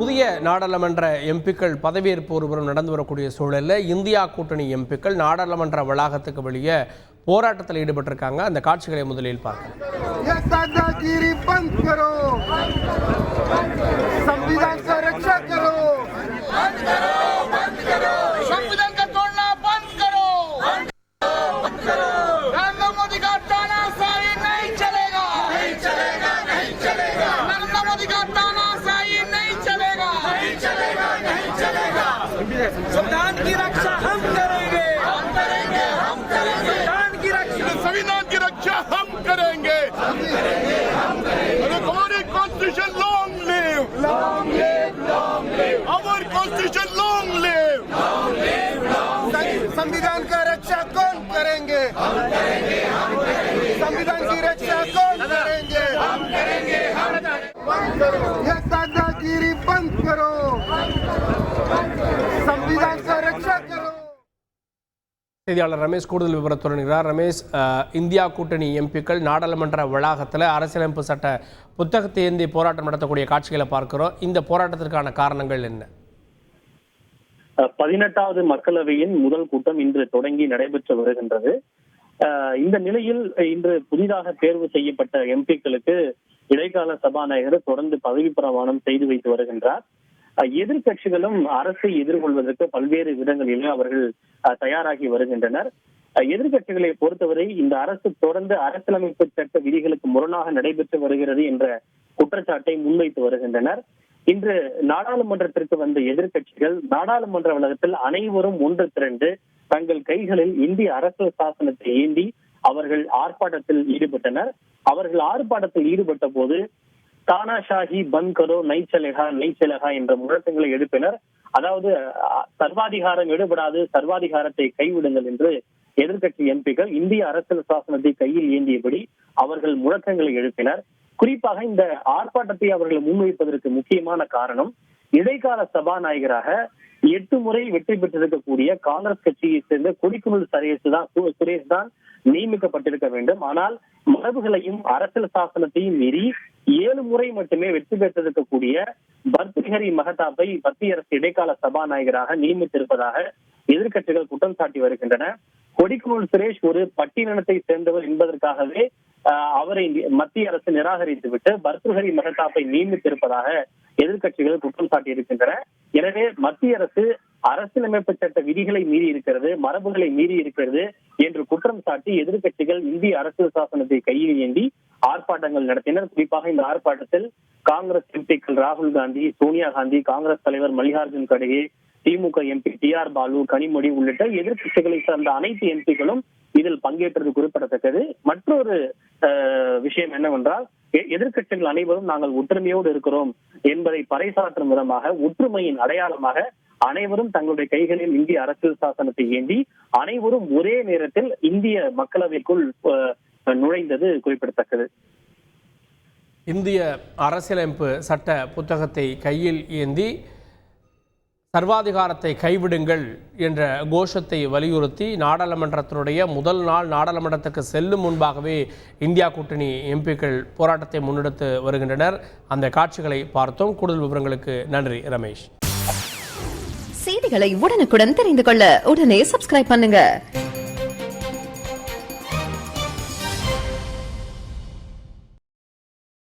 புதிய நாடாளுமன்ற எம்பிக்கள் பதவியேற்பு ஒருவரும் நடந்து வரக்கூடிய சூழலில் இந்தியா கூட்டணி எம்பிக்கள் நாடாளுமன்ற வளாகத்துக்கு வெளியே போராட்டத்தில் ஈடுபட்டிருக்காங்க. அந்த காட்சிகளை முதலில் பார்க்கலாம். संविधान की रक्षा हम करेंगे। हम करेंगे हम करेंगे संविधान की रक्षा। संविधान की रक्षा हम करेंगे। हमारी constitution long live long live long live our constitution long live संविधान का रक्षा कौन करेंगे? संविधान की रक्षा कौन करेंगे हम करेंगे। बंद करो। செய்தியாளர் ரமேஷ் கூடுதல் விவரத்துடன் இருக்கிறார். ரமேஷ் இந்தியா கூட்டணி எம்பிக்கள் நாடாளுமன்ற வளாகத்தில் அரசியலமைப்பு சட்ட புத்தகத்தை ஏந்தி போராட்டம் நடத்தக்கூடிய காட்சிகளை பார்க்கிறோம். இந்த போராட்டத்திற்கான காரணங்கள் என்ன? பதினெட்டாவது மக்களவையின் முதல் கூட்டம் இன்று தொடங்கி நடைபெற்று வருகின்றது. இந்த நிலையில் இன்று புதிதாக தேர்வு செய்யப்பட்ட எம்பிக்களுக்கு இடைக்கால சபாநாயகர் தொடர்ந்து பதவி பிரமாணம் செய்து வைத்து வருகின்றார். எதிர்கட்சிகளும் அரசை எதிர்கொள்வதற்கு பல்வேறு விதங்களிலே அவர்கள் தயாராகி வருகின்றனர். எதிர்கட்சிகளை பொறுத்தவரை இந்த அரசு தொடர்ந்து அரசியலமைப்பு சட்ட விதிகளுக்கு முரணாக நடைபெற்று வருகிறது என்ற குற்றச்சாட்டை முன்வைத்து வருகின்றனர். இன்று நாடாளுமன்றத்திற்கு வந்த எதிர்கட்சிகள் நாடாளுமன்ற வளாகத்தில் அனைவரும் ஒன்று திரண்டு தங்கள் கைகளில் இந்திய அரசியல் சாசனத்தை ஏந்தி அவர்கள் ஆர்ப்பாட்டத்தில் ஈடுபட்டனர். அவர்கள் ஆர்ப்பாட்டத்தில் ஈடுபட்ட போது தானாஷாஹி பந்த் கரோ நைச்சலகா நைச்சலகா என்ற முழக்கங்களை எழுப்பினர் அதாவது சர்வாதிகாரம் எடுபடாது சர்வாதிகாரத்தை கைவிடுங்கள் என்று எதிர்கட்சி எம்பிக்கள் இந்திய அரசியல் சாசனத்தை கையில் ஏந்தியபடி அவர்கள் முழக்கங்களை எழுப்பினர். குறிப்பாக இந்த ஆர்ப்பாட்டத்தை அவர்கள் முன்வைப்பதற்கு முக்கியமான காரணம் இடைக்கால சபாநாயகராக எட்டு முறை வெற்றி பெற்றிருக்கக்கூடிய காங்கிரஸ் கட்சியை சேர்ந்த குடிக்குமல் சுரேஷ் தான் சுரேஷ் தான் நியமிக்கப்பட்டிருக்க வேண்டும். ஆனால் மரபுகளையும் அரசியல் சாசனத்தையும் மீறி ஏழு முறை மட்டுமே வெற்றி பெற்றிருக்கக்கூடிய பர்த்ஹரி மகதாபை மத்திய அரசு இடைக்கால சபாநாயகராக நியமித்திருப்பதாக எதிர்கட்சிகள் குற்றம் சாட்டி வருகின்றன. கொடிக்குமிழ் சுரேஷ் ஒரு பட்டியலினத்தை சேர்ந்தவர் என்பதற்காகவே அவரை மத்திய அரசு நிராகரித்து விட்டு பர்துஹரி மகதாப்பை நியமித்திருப்பதாக எதிர்க்கட்சிகள் குற்றம் சாட்டியிருக்கின்றன. எனவே மத்திய அரசு அரசியலமைப்பு சட்ட விதிகளை மீறி இருக்கிறது மரபுகளை மீறி இருக்கிறது என்று குற்றம் சாட்டி எதிர்கட்சிகள் இந்திய அரசியல் சாசனத்தை கையில் ஏந்தி ஆர்ப்பாட்டங்கள் நடத்தினர். குறிப்பாக இந்த ஆர்ப்பாட்டத்தில் காங்கிரஸ் எம்பிக்கள் ராகுல் காந்தி சோனியா காந்தி காங்கிரஸ் தலைவர் Mallikarjun கடுகே DMK MP T R Baalu Kanimozhi உள்ளிட்ட எதிர்கட்சிகளை சார்ந்த அனைத்து எம்பிக்களும் இதில் பங்கேற்றது குறிப்பிடத்தக்கது. மற்றொரு விஷயம் என்னவென்றால் எ- அனைவரும் நாங்கள் ஒற்றுமையோடு இருக்கிறோம் என்பதை பறைசாற்றும் விதமாக ஒற்றுமையின் அடையாளமாக அனைவரும் தங்களுடைய கைகளில் இந்திய அரசியல் சாசனத்தை ஏந்தி அனைவரும் ஒரே நேரத்தில் இந்திய மக்களவைக்குள் நுழைந்தது குறிப்பிடத்தக்கது. இந்திய அரசியலமைப்பு சட்ட புத்தகத்தை கையில் ஏந்தி சர்வாதிகாரத்தை கைவிடுங்கள் என்ற கோஷத்தை வலியுறுத்தி நாடாளுமன்றத்தினுடைய முதல் நாள் நாடாளுமன்றத்துக்கு செல்லும் முன்பாகவே இந்தியா கூட்டணி எம்பிக்கள் போராட்டத்தை முன்னெடுத்து வருகின்றனர். அந்த காட்சிகளை பார்த்தோம். கூடுதல் விவரங்களுக்கு நன்றி ரமேஷ். செய்திகளை உடனுக்குடன் தெரிந்து கொள்ள உடனே சப்ஸ்கிரைப் பண்ணுங்க.